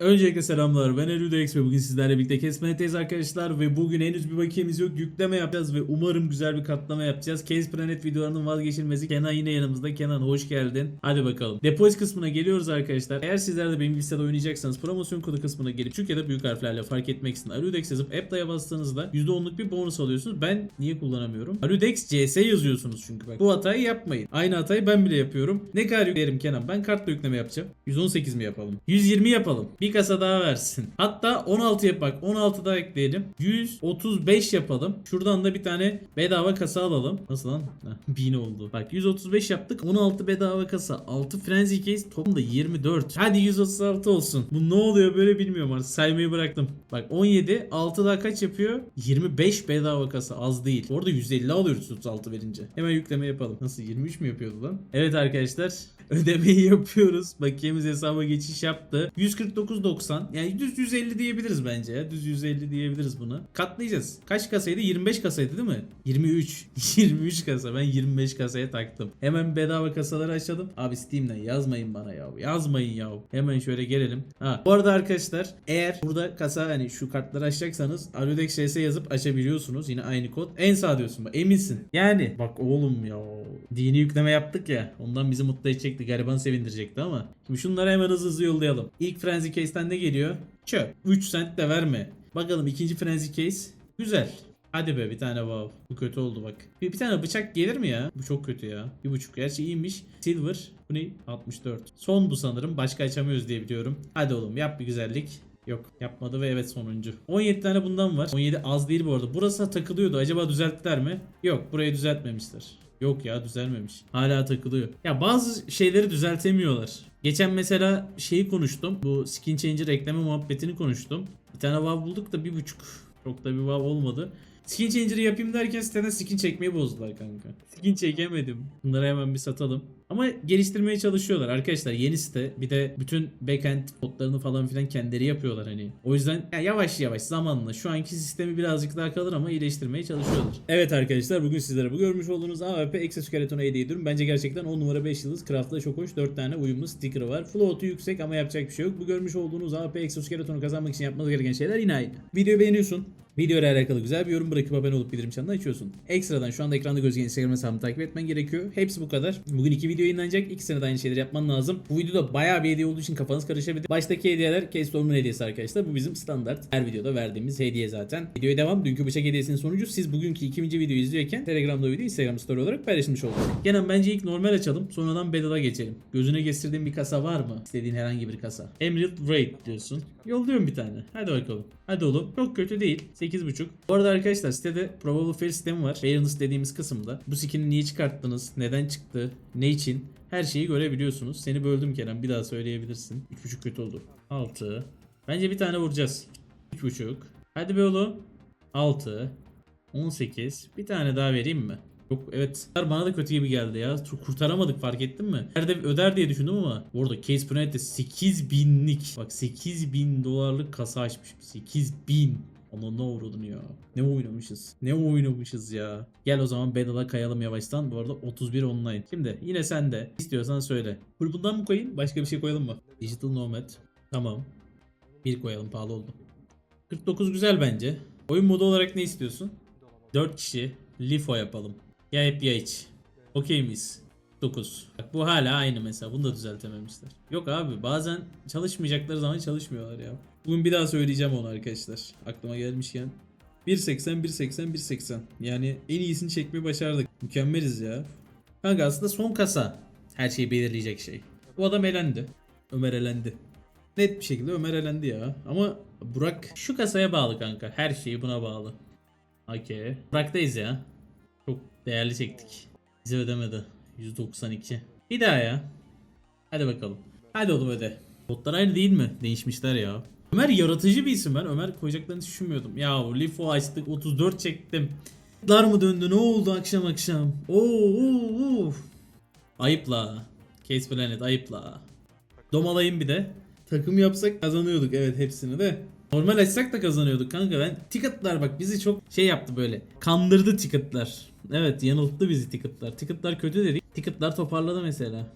Öncelikle selamlar ben Eludex ve bugün sizlerle birlikte kesmedeyiz arkadaşlar ve bugün henüz bir bakiyemiz yok yükleme yapacağız ve umarım güzel bir katlama yapacağız. Case Planet videolarının vazgeçilmezi Kenan yine yanımızda. Kenan hoş geldin. Hadi bakalım. Depozit kısmına geliyoruz arkadaşlar. Eğer sizler de benim listede oynayacaksanız promosyon kodu kısmına gelip küçük ya da büyük harflerle fark etmek için Aludex yazıp App'la'ya bastığınızda %10'luk bir bonus alıyorsunuz. Ben niye kullanamıyorum? Aludex CS yazıyorsunuz çünkü bak. Bu hatayı yapmayın. Aynı hatayı ben bile yapıyorum. Ne kadar yüklerim Kenan? Ben kartla yükleme yapacağım. 118 mi yapalım? 120 yapalım. Bir kasa daha versin. Hatta 16 yap bak. 16 daha ekleyelim. 135 yapalım. Şuradan da bir tane bedava kasa alalım. Nasıl lan? Heh, 1000 oldu. Bak 135 yaptık. 16 bedava kasa. 6 frenzy case. Toplamda 24. Hadi 136 olsun. Bu ne oluyor böyle bilmiyorum artık. Saymayı bıraktım. Bak 17. 6 daha kaç yapıyor? 25 bedava kasa. Az değil. Orada 150 alıyoruz 36 verince. Hemen yükleme yapalım. Nasıl 23 mü yapıyordu lan? Evet arkadaşlar. Ödemeyi yapıyoruz. Bakiyemiz hesaba geçiş yaptı. 149.90 yani düz 150 diyebiliriz bence ya. Düz 150 diyebiliriz bunu. Katlayacağız. Kaç kasaydı? 25 kasaydı değil mi? 23. 23 kasa. Ben 25 kasaya taktım. Hemen bedava kasaları açalım. Abi Steam'den yazmayın bana ya. Yazmayın ya. Hemen şöyle gelelim. Ha. Bu arada arkadaşlar eğer burada kasa hani şu kartları açacaksanız Aludex CS yazıp açabiliyorsunuz. Yine aynı kod. En sağ diyorsun bak. Eminsin. Yani bak oğlum ya. Dini yükleme yaptık ya. Ondan bizi mutlu edecekti. Gariban sevindirecekti ama. Şimdi şunları hemen hızlı hızlı yollayalım. İlk Frenzy Case'ten ne geliyor? Çöp. 3 cent de verme. Bakalım ikinci Frenzy Case. Güzel. Hadi be bir tane wow. Bu kötü oldu bak. Bir, bir tane bıçak gelir mi ya? Bu çok kötü ya. Bir buçuk. Gerçi iyiymiş. Silver. Bu ne? 64. Son bu sanırım. Başka açamıyoruz diye biliyorum. Hadi oğlum yap bir güzellik. Yok yapmadı ve evet sonuncu. 17 tane bundan var. 17 az değil bu arada. Burası takılıyordu. Acaba düzelttiler mi? Yok burayı düzeltmemişler. Yok ya düzelmemiş. Hala takılıyor. Ya bazı şeyleri düzeltemiyorlar. Geçen mesela şeyi konuştum. Bu skin changer ekleme muhabbetini konuştum. Bir tane vav bulduk da bir buçuk. Çok da bir vav olmadı. Skin changer'ı yapayım derken siteden skin çekmeyi bozdular kanka. Skin çekemedim. Bunları hemen bir satalım. Ama geliştirmeye çalışıyorlar arkadaşlar. Yeni site bir de bütün backend kodlarını falan filan kendileri yapıyorlar hani. O yüzden ya yavaş yavaş zamanla şu anki sistemi birazcık daha kalır ama iyileştirmeye çalışıyorlar. Evet arkadaşlar bugün sizlere bu görmüş olduğunuz AWP Exoskeleton'a hediye ediyorum. Bence gerçekten 10 numara 5 yıldız. Craft'ta çok hoş 4 tane uyumlu sticker'ı var. Float'u yüksek ama yapacak bir şey yok. Bu görmüş olduğunuz AWP Exoskeleton'u kazanmak için yapmanız gereken şeyler yine aynı. Videoyu beğeniyorsun. Video ile alakalı güzel bir yorum bırakıp abone olup bildirim çanını açıyorsun. Ekstradan şu anda ekranda gözüken Instagram hesabımı takip etmen gerekiyor. Hepsi bu kadar. Bugün iki video yayınlanacak. İkisine de aynı şeyleri yapman lazım. Bu videoda bayağı bir hediye olduğu için kafanız karışabilir. Baştaki hediyeler Case Storm'un hediyesi arkadaşlar. Bu bizim standart. Her videoda verdiğimiz hediye zaten. Videoya devam. Dünkü bıçak hediyesinin sonucu siz bugünkü ikinci videoyu izliyorken Telegram'da o videoyu Instagram story olarak paylaşmış olduk. Gene bence ilk normal açalım. Sonradan bedava geçelim. Gözüne kestirdiğin bir kasa var mı? İstediğin herhangi bir kasa. Emerald Raid diyorsun. Yolluyorum bir tane. Hadi bakalım. Hadi oğlum. Çok kötü değil. 8.5. Bu arada arkadaşlar sitede Probable Fail sistemi var. Fairness dediğimiz kısımda. Bu skin'i niye çıkarttınız? Neden çıktı? Ne için? Her şeyi görebiliyorsunuz. Seni böldüm Kerem. Bir daha söyleyebilirsin. 3.5 kötü oldu. 6. Bence bir tane vuracağız. 3.5. Hadi be oğlum. 6. 18. Bir tane daha vereyim mi? Yok evet. Bana da kötü gibi geldi ya. Kurtaramadık fark ettin mi? Nerede öder diye düşündüm ama. Bu arada Case Planet'te 8000'lik. Bak 8000 dolarlık kasa açmış. 8000. Ona ne uğradın ya? Ne oynamışız? Ne oynamışız ya? Gel o zaman Battle'a kayalım yavaştan. Bu arada 31 online. Şimdi yine sen de istiyorsan söyle. Bundan mı koyayım? Başka bir şey koyalım mı? Digital Nomad. Tamam. Bir koyalım pahalı oldu. 49 güzel bence. Oyun modu olarak ne istiyorsun? 4 kişi. LIFO yapalım. Ya hep ya hiç. Okey miyiz? 9. Bak bu hala aynı mesela. Bunu da düzeltememişler. Yok abi bazen çalışmayacakları zaman çalışmıyorlar ya. Bugün bir daha söyleyeceğim onu arkadaşlar. Aklıma gelmişken. 1.80 1.80 1.80. Yani en iyisini çekmeyi başardık. Mükemmeliz ya. Kanka aslında son kasa her şeyi belirleyecek şey. Bu adam elendi. Ömer elendi. Net bir şekilde Ömer elendi ya. Ama Burak şu kasaya bağlı kanka. Her şeyi buna bağlı. Okey. Burak'tayız ya. Çok değerli çektik. Bize ödemedi. 192. Bir daha ya. Hadi bakalım. Hadi oğlum öde. Botlar aynı değil mi? Değişmişler ya. Ömer yaratıcı bir isim ben. Ömer koyacaklarını düşünmüyordum. Ya Lifo açtık 34 çektim. Dar mı döndü ne oldu akşam akşam? Oo, oo, oo. Ayıpla. Case Planet ayıpla. Domalayın bir de. Takım yapsak kazanıyorduk evet hepsini de. Normal açsak da kazanıyorduk kanka ben. Ticket'lar bak bizi çok şey yaptı böyle. Kandırdı ticket'lar. Evet yanılttı bizi ticket'lar. Ticket'lar kötü dedik. Ticket'lar toparladı mesela.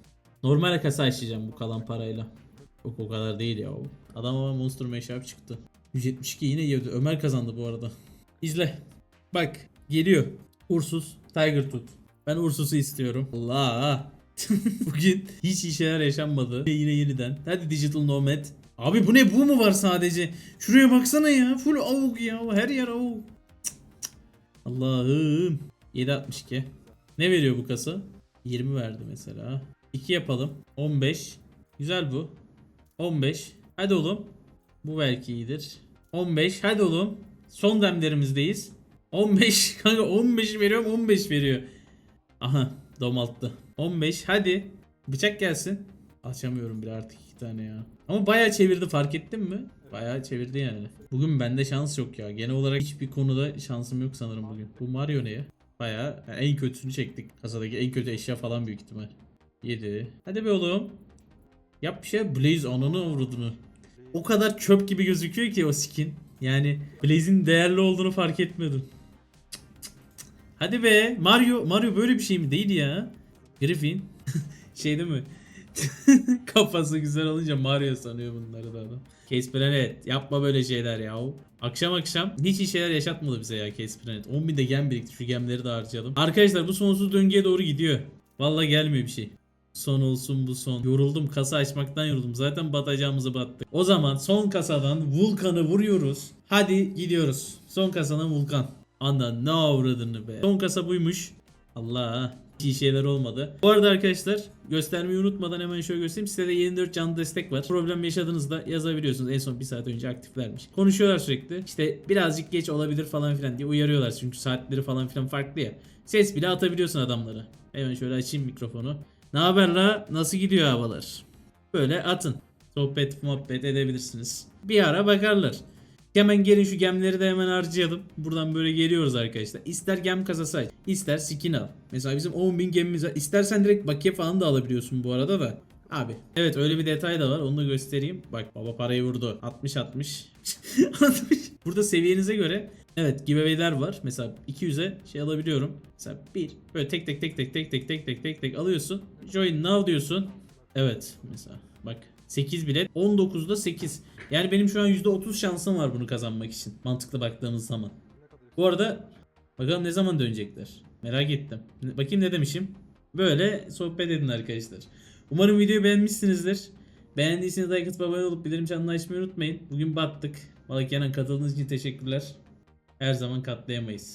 Normal kasa açacağım bu kalan parayla. Yok o kadar değil ya. Adam ama Monster Mashup çıktı. 172 yine yedi. Ömer kazandı bu arada. İzle. Bak geliyor. Ursus Tiger Tooth. Ben Ursus'u istiyorum. Allah. Bugün hiç iyi şeyler yaşanmadı. Yine yeniden. Hadi Digital Nomad. Abi bu ne bu mu var sadece? Şuraya baksana ya. Full avuk ya. Her yer avuk. Allah'ım. 7.62. Ne veriyor bu kasa? 20 verdi mesela. 2 yapalım. 15. Güzel bu. 15. Hadi oğlum. Bu belki iyidir. 15. Hadi oğlum. Son demlerimizdeyiz. 15. Kanka 15 veriyorum 15 veriyor. Aha domalttı. 15 hadi. Bıçak gelsin. Açamıyorum bir artık iki tane ya. Ama bayağı çevirdi fark ettin mi? Bayağı çevirdi yani. Bugün bende şans yok ya. Genel olarak hiçbir konuda şansım yok sanırım bugün. Bu Mario ne ya? Bayağı yani en kötüsünü çektik. Kasadaki en kötü eşya falan büyük ihtimal. 7. Hadi be oğlum. Yap bir şey. Blaze ananı vurduğunu. O kadar çöp gibi gözüküyor ki o skin. Yani Blaze'in değerli olduğunu fark etmedim. Hadi be. Mario Mario böyle bir şey mi değil ya? Griffin. şey değil mi? Kafası güzel olunca Mario sanıyor bunları da adam. Case yapma böyle şeyler ya. Akşam akşam hiç iyi şeyler yaşatmadı bize ya Case Planet. 10 bin de gem birikti şu gemleri de harcayalım. Arkadaşlar bu sonsuz döngüye doğru gidiyor. Vallahi gelmiyor bir şey. Son olsun bu son. Yoruldum kasa açmaktan yoruldum. Zaten batacağımızı battık. O zaman son kasadan Vulkan'ı vuruyoruz. Hadi gidiyoruz. Son kasadan Vulkan. Ana ne avradını be. Son kasa buymuş. Allah iyi şeyler olmadı. Bu arada arkadaşlar göstermeyi unutmadan hemen şöyle göstereyim. Sitede 24 canlı destek var. Problem yaşadığınızda yazabiliyorsunuz. En son bir saat önce aktiflermiş. Konuşuyorlar sürekli. İşte birazcık geç olabilir falan filan diye uyarıyorlar. Çünkü saatleri falan filan farklı ya. Ses bile atabiliyorsun adamlara. Hemen şöyle açayım mikrofonu. Ne haber la? Nasıl gidiyor havalar? Böyle atın. Sohbet muhabbet edebilirsiniz. Bir ara bakarlar. Hemen gelin şu gemleri de hemen harcayalım. Buradan böyle geliyoruz arkadaşlar. İster gem kasası aç. ister skin al. Mesela bizim 10.000 gemimiz var. İstersen direkt bakiye falan da alabiliyorsun bu arada da. Abi. Evet öyle bir detay da var. Onu da göstereyim. Bak baba parayı vurdu. 60 60. 60. Burada seviyenize göre Evet giveaway'ler var. Mesela 200'e şey alabiliyorum. Mesela bir böyle tek tek tek tek tek tek tek tek tek tek alıyorsun. Join now diyorsun. Evet mesela bak 8 bilet 19'da 8. Yani benim şu an %30 şansım var bunu kazanmak için. Mantıklı baktığımız zaman. Bu arada bakalım ne zaman dönecekler. Merak ettim. Bakayım ne demişim. Böyle sohbet edin arkadaşlar. Umarım videoyu beğenmişsinizdir. Beğendiyseniz like atıp abone olup bildirim çanını açmayı unutmayın. Bugün battık. Valla Kenan katıldığınız için teşekkürler. Her zaman katlayamayız.